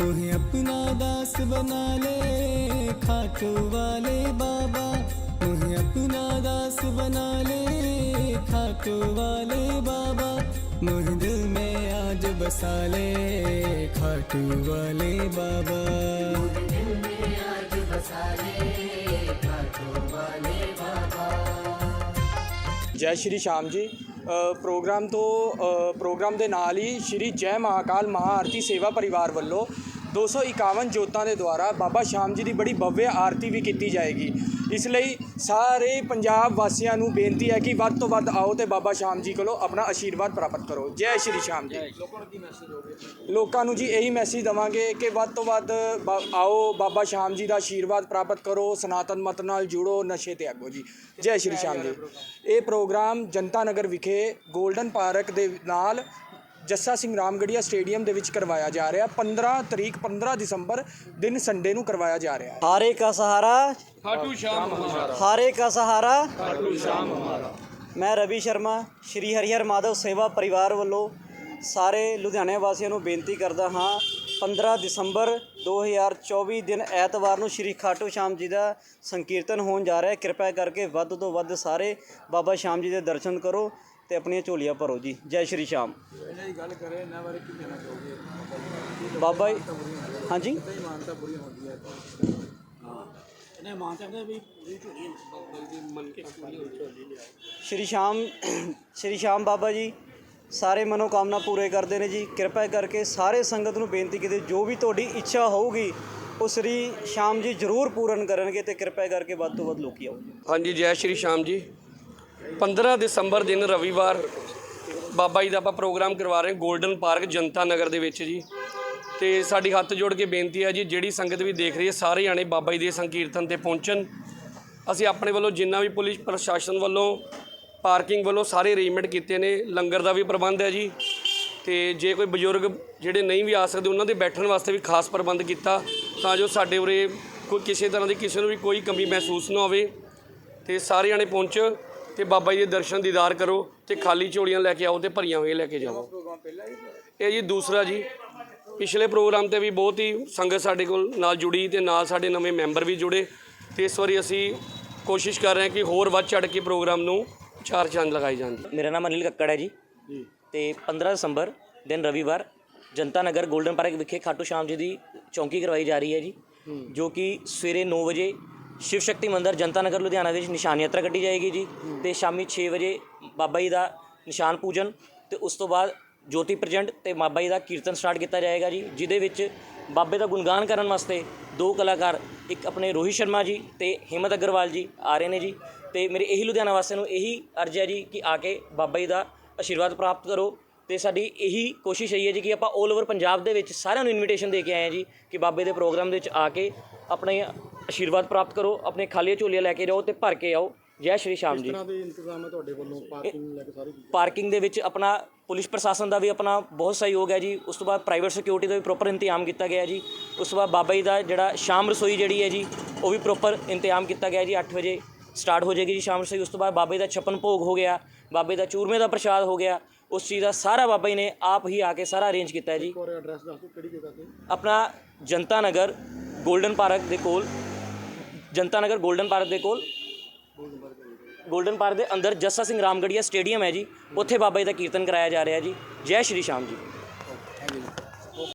मुझे अपना दास बना ले खाटू वाले बाबा मुझे अपना दास बना ले खाटू वाले बाबा मुझे दिल में आज बसा ले खाटू वाले बाबा ਜੈ ਸ਼੍ਰੀ ਸ਼ਾਮ ਜੀ। ਪ੍ਰੋਗਰਾਮ ਤੋਂ ਪ੍ਰੋਗਰਾਮ ਦੇ ਨਾਲ ਹੀ ਸ਼੍ਰੀ ਜੈ ਮਹਾਕਾਲ ਮਹਾਆਰਤੀ ਸੇਵਾ ਪਰਿਵਾਰ ਵੱਲੋਂ 251 ਜੋਤਾਂ ਦੇ ਦੁਆਰਾ ਬਾਬਾ ਸ਼ਾਮ ਜੀ ਦੀ ਬੜੀ ਭਵਯ ਆਰਤੀ ਵੀ ਕੀਤੀ ਜਾਏਗੀ। ਇਸ ਲਈ ਸਾਰੇ ਪੰਜਾਬ ਵਾਸੀਆਂ ਨੂੰ ਬੇਨਤੀ ਹੈ ਕਿ ਵੱਧ ਤੋਂ ਵੱਧ ਆਓ ਤੇ ਬਾਬਾ ਸ਼ਾਮ ਜੀ ਕੋਲੋਂ ਆਪਣਾ ਆਸ਼ੀਰਵਾਦ ਪ੍ਰਾਪਤ ਕਰੋ। ਜੈ ਸ਼੍ਰੀ ਸ਼ਾਮ ਜੀ। ਲੋਕਾਂ ਨੂੰ ਜੀ ਇਹੀ ਮੈਸੇਜ ਦਵਾਂਗੇ ਕਿ ਵੱਧ ਤੋਂ ਵੱਧ ਆਓ, ਬਾਬਾ ਸ਼ਾਮ ਜੀ ਦਾ ਆਸ਼ੀਰਵਾਦ ਪ੍ਰਾਪਤ ਕਰੋ, ਸਨਾਤਨ ਮਤ ਨਾਲ ਜੁੜੋ, ਨਸ਼ੇ ਤੇ ਆਗੋ ਜੀ। ਜੈ ਸ਼੍ਰੀ ਸ਼ਾਮ ਜੀ। ਇਹ ਪ੍ਰੋਗਰਾਮ ਜਨਤਾ ਨਗਰ ਵਿਖੇ 골ਡਨ ਪਾਰਕ ਦੇ ਨਾਲ ਜੱਸਾ ਸਿੰਘ ਰਾਮਗੜੀਆ ਸਟੇਡੀਅਮ ਦੇ ਵਿੱਚ ਕਰਵਾਇਆ ਜਾ ਰਿਹਾ। 15 ਤਰੀਕ 15 ਦਸੰਬਰ ਦਿਨ ਸੰਡੇ ਨੂੰ ਕਰਵਾਇਆ ਜਾ ਰਿਹਾ। ਹਾਰੇ ਕਾ ਸਹਾਰਾ ਖਾਟੂ ਸ਼ਾਮ ਹਮਾਰਾ। ਹਾਰੇ ਕਾ ਸਹਾਰਾ। ਖਾਟੂ ਸ਼ਾਮ ਹਮਾਰਾ। ਮੈਂ ਰਵੀ ਸ਼ਰਮਾ ਸ਼੍ਰੀ ਹਰੀਹਰ ਮਾਧਵ ਸੇਵਾ ਪਰਿਵਾਰ ਵੱਲੋਂ ਸਾਰੇ ਲੁਧਿਆਣੇ ਵਾਸੀਆਂ ਨੂੰ ਬੇਨਤੀ ਕਰਦਾ ਹਾਂ 15 ਦਸੰਬਰ 2024 ਦਿਨ ਐਤਵਾਰ ਨੂੰ ਸ਼੍ਰੀ ਖਾਟੂ ਸ਼ਾਮ ਜੀ ਦਾ ਸੰਕੀਰਤਨ ਹੋਣ ਜਾ ਰਿਹਾ ਹੈ। ਕਿਰਪਾ ਕਰਕੇ ਵੱਧ ਤੋਂ ਵੱਧ ਸਾਰੇ ਬਾਬਾ ਸ਼ਾਮ ਜੀ ਦੇ ਦਰਸ਼ਨ ਕਰੋ ਤੇ ਆਪਣੀਆਂ ਝੋਲੀਆਂ ਭਰੋ ਜੀ। ਜੈ ਸ਼੍ਰੀ ਸ਼ਾਮ। ਬਾਬਾ ਜੀ ਹਾਂਜੀ। ਮਾਨਤਾ ਪੂਰੀ ਹੁੰਦੀ ਹੈ। ਇਹਨੇ ਮਾਨਤਾ ਕਹਿੰਦੇ ਵੀ ਪੂਰੀ ਝੋਲੀ ਬਾਬਾ ਜੀ ਮੰਨ ਕੇ ਪੂਰੀ ਝੋਲੀ ਲਿਆ ਸ਼੍ਰੀ ਸ਼ਾਮ ਸ਼੍ਰੀ ਸ਼ਾਮ ਬਾਬਾ ਜੀ ਸਾਰੇ ਮਨੋਕਾਮਨਾ ਪੂਰੇ ਕਰਦੇ ਨੇ ਜੀ। ਕਿਰਪਾ ਕਰਕੇ ਸਾਰੇ ਸੰਗਤ ਨੂੰ ਬੇਨਤੀ ਕੀਤੀ ਜੋ ਵੀ ਤੁਹਾਡੀ ਇੱਛਾ ਹੋਊਗੀ ਉਹ ਸ੍ਰੀ ਸ਼ਾਮ ਜੀ ਜ਼ਰੂਰ ਪੂਰਨ ਕਰਨਗੇ ਤੇ ਕਿਰਪਾ ਕਰਕੇ ਵੱਧ ਤੋਂ ਵੱਧ ਲੋਕੀ ਆਓ। ਹਾਂਜੀ ਜੈ ਸ਼੍ਰੀ ਸ਼ਾਮ ਜੀ। 15 ਦਸੰਬਰ ਦਿਨ ਰਵੀਵਾਰ ਬਾਬਾ ਜੀ ਦਾ ਆਪਾਂ ਪ੍ਰੋਗਰਾਮ ਕਰਵਾ ਰਹੇ ਹਾਂ 골ਡਨ ਪਾਰਕ ਜਨਤਾ ਨਗਰ ਦੇ ਵਿੱਚ ਜੀ। ਤੇ ਸਾਡੀ ਹੱਥ ਜੋੜ ਕੇ ਬੇਨਤੀ ਹੈ ਜੀ, ਜਿਹੜੀ ਸੰਗਤ ਵੀ ਦੇਖ ਰਹੀ ਹੈ, ਸਾਰੇ ਜਾਣੇ ਬਾਬਾ ਜੀ ਦੇ ਸੰਕੀਰਤਨ ਤੇ ਪਹੁੰਚਣ। ਅਸੀਂ ਆਪਣੇ ਵੱਲੋਂ ਜਿੰਨਾ ਵੀ ਪੁਲਿਸ ਪ੍ਰਸ਼ਾਸਨ ਵੱਲੋਂ, ਪਾਰਕਿੰਗ ਵੱਲੋਂ ਸਾਰੇ ਅਰੇਂਜਮੈਂਟ ਕੀਤੇ ਨੇ, ਲੰਗਰ ਦਾ ਵੀ ਪ੍ਰਬੰਧ ਹੈ ਜੀ। ਤੇ ਜੇ ਕੋਈ ਬਜ਼ੁਰਗ ਜਿਹੜੇ ਨਹੀਂ ਵੀ ਆ ਸਕਦੇ, ਉਹਨਾਂ ਦੇ ਬੈਠਣ ਵਾਸਤੇ ਵੀ ਖਾਸ ਪ੍ਰਬੰਧ ਕੀਤਾ, ਤਾਂ ਜੋ ਸਾਡੇ ਉਰੇ ਕੋਈ ਕਿਸੇ ਤਰ੍ਹਾਂ ਦੀ ਕਿਸੇ ਨੂੰ ਵੀ ਕੋਈ ਕਮੀ ਮਹਿਸੂਸ ਨਾ ਹੋਵੇ। ਤੇ ਸਾਰੇ ਜਾਣੇ ਪਹੁੰਚੋ ਤੇ ਬਾਬਾ ਜੀ ਦੇ ਦਰਸ਼ਨ ਦੀਦਾਰ ਕਰੋ ਤੇ ਖਾਲੀ ਝੋਲੀਆਂ ਲੈ ਕੇ ਆਓ ਤੇ ਭਰੀਆਂ ਹੋਈਆਂ ਲੈ ਕੇ ਜਾਓ। ਇਹ ਜੀ ਦੂਸਰਾ ਜੀ। ਪਿਛਲੇ ਪ੍ਰੋਗਰਾਮ ਤੇ ਵੀ ਬਹੁਤ ਹੀ ਸੰਗਤ ਸਾਡੇ ਕੋਲ ਨਾਲ ਜੁੜੀ ਤੇ ਨਾਲ ਸਾਡੇ ਨਵੇਂ ਮੈਂਬਰ ਵੀ ਜੁੜੇ। ਤੇ ਇਸ ਵਾਰੀ ਅਸੀਂ ਕੋਸ਼ਿਸ਼ ਕਰ ਰਹੇ ਹਾਂ ਕਿ ਹੋਰ ਵੱਧ ਚੜ ਕੇ ਪ੍ਰੋਗਰਾਮ ਨੂੰ ਚਾਰ ਚੰਦ ਲਗਾਈ ਜਾਣ। ਜੀ ਮੇਰਾ ਨਾਮ ਅਨਿਲ ਕੱਕੜ ਹੈ ਜੀ। ਤੇ 15 ਦਸੰਬਰ ਦਿਨ ਰਵੀਵਾਰ ਜਨਤਾ ਨਗਰ 골ਡਨ ਪਾਰਕ ਵਿਖੇ ਖਾਟੂ ਸ਼ਾਮ ਜੀ ਦੀ ਚੌਂਕੀ ਕਰਵਾਈ ਜਾ ਰਹੀ ਹੈ ਜੀ। ਜੋ ਕਿ ਸਵੇਰੇ 9 ਵਜੇ ਸ਼ਿਵ ਸ਼ਕਤੀ ਮੰਦਿਰ ਜਨਤਾ ਨਗਰ ਲੁਧਿਆਣਾ ਵਿੱਚ ਨਿਸ਼ਾਨ ਯਾਤਰਾ ਕੱਢੀ ਜਾਏਗੀ ਜੀ। ਤੇ ਸ਼ਾਮੀ 6 ਵਜੇ ਬਾਬਾ ਜੀ ਦਾ ਨਿਸ਼ਾਨ ਪੂਜਨ। ਤੇ ਉਸ ਤੋਂ ਬਾਅਦ ਜੋਤੀ ਪ੍ਰਜੰਡ ਤੇ ਬਾਬਾ ਜੀ ਦਾ ਕੀਰਤਨ ਸਟਾਰਟ ਕੀਤਾ ਜਾਏਗਾ ਜੀ, ਜਿਹਦੇ ਵਿੱਚ ਬਾਬੇ ਦਾ ਗੁਣਗਾਨ ਕਰਨ ਵਾਸਤੇ ਦੋ ਕਲਾਕਾਰ, ਇੱਕ ਆਪਣੇ ਰੋਹਿਤ ਸ਼ਰਮਾ ਜੀ ਤੇ ਹਿੰਮਤ ਅਗਰਵਾਲ ਜੀ ਆ ਰਹੇ ਨੇ ਜੀ। ਤੇ ਮੇਰੇ ਇਹੀ ਲੁਧਿਆਣਾ ਵਾਸੀਆਂ ਨੂੰ ਇਹੀ ਅਰਜ਼ ਹੈ ਜੀ ਕਿ ਆ ਕੇ ਬਾਬਾ ਜੀ ਦਾ ਆਸ਼ੀਰਵਾਦ ਪ੍ਰਾਪਤ ਕਰੋ ਤੇ ਸਾਡੀ ਇਹੀ ਕੋਸ਼ਿਸ਼ ਇਹੀ ਹੈ ਜੀ ਕਿ ਆਪਾਂ 올 ਓਵਰ ਪੰਜਾਬ ਦੇ ਵਿੱਚ ਸਾਰਿਆਂ ਨੂੰ ਇਨਵੀਟੇਸ਼ਨ ਦੇ ਕੇ ਆਏ ਹਾਂ ਜੀ ਕਿ ਬਾਬੇ ਦੇ ਪ੍ਰੋਗਰਾਮ ਦੇ ਵਿੱਚ ਆ ਕੇ ਆਪਣੇ ਆਸ਼ੀਰਵਾਦ ਪ੍ਰਾਪਤ ਕਰੋ, ਆਪਣੇ ਖਾਲੀ ਝੋਲੀਆਂ ਲੈ ਕੇ ਜਾਓ ਤੇ ਭਰ ਕੇ ਆਓ। ਜੈ ਸ਼੍ਰੀ ਸ਼ਾਮ ਜੀ। ਦੇ ਇੰਤਜ਼ਾਮ ਹੈ ਤੁਹਾਡੇ ਵੱਲੋਂ ਪਾਰਕਿੰਗ ਲੈ ਕੇ ਸਾਰੀ ਪਾਰਕਿੰਗ ਦੇ ਵਿੱਚ ਆਪਣਾ ਪੁਲਿਸ ਪ੍ਰਸ਼ਾਸਨ ਦਾ ਵੀ ਆਪਣਾ ਬਹੁਤ ਸਹਿਯੋਗ ਹੈ ਜੀ। ਉਸ ਤੋਂ ਬਾਅਦ ਪ੍ਰਾਈਵੇਟ ਸਿਕਿਉਰਿਟੀ ਦਾ ਵੀ ਪ੍ਰੋਪਰ ਇੰਤਜ਼ਾਮ ਕੀਤਾ ਗਿਆ ਜੀ। ਉਸ ਤੋਂ ਬਾਅਦ ਬਾਬਾ ਜੀ ਦਾ ਜਿਹੜਾ ਸ਼ਾਮ ਰਸੋਈ ਜਿਹੜੀ ਹੈ ਜੀ ਉਹ ਵੀ ਪ੍ਰੋਪਰ ਇੰਤਜ਼ਾਮ ਕੀਤਾ ਗਿਆ ਜੀ। 8 ਵਜੇ ਸਟਾਰਟ ਹੋ ਜਾਏਗੀ ਜੀ ਸ਼ਾਮ ਰਸੋਈ। ਉਸ ਤੋਂ ਬਾਅਦ ਬਾਬੇ ਦਾ ਛਪਨ ਭੋਗ ਹੋ ਗਿਆ। ਬਾਬੇ ਦਾ ਚੂਰਮੇ ਦਾ ਪ੍ਰਸ਼ਾਦ ਹੋ ਗਿਆ। ਉਸ ਚੀਜ਼ ਦਾ ਸਾਰਾ ਬਾਬਾ ਜੀ ਨੇ ਆਪ ਹੀ ਆ ਕੇ ਸਾਰਾ ਅਰੇਂਜ ਕੀਤਾ ਹੈ ਜੀ। ਹੋਰ ਐਡਰੈਸ ਦੱਸ ਦਿਓ ਕਿਹੜੀ ਜਗ੍ਹਾ ਤੇ? ਆਪਣਾ ਜਨਤਾ ਨਗਰ 골ਡਨ ਪਾਰਕ ਦੇ ਕੋਲ। ਜਨਤਾ ਨਗਰ 골ਡਨ ਪਾਰਕ ਦੇ ਕੋਲ। ਗੋਲਡਨ ਪਾਰਕ ਦੇ ਅੰਦਰ ਜੱਸਾ ਸਿੰਘ ਰਾਮਗੜੀਆ ਸਟੇਡੀਅਮ ਹੈ ਜੀ। ਉੱਥੇ ਬਾਬਾ ਜੀ ਦਾ ਕੀਰਤਨ ਕਰਾਇਆ ਜਾ ਰਿਹਾ ਜੀ। ਜੈ ਸ਼੍ਰੀ ਸ਼ਾਮ ਜੀ।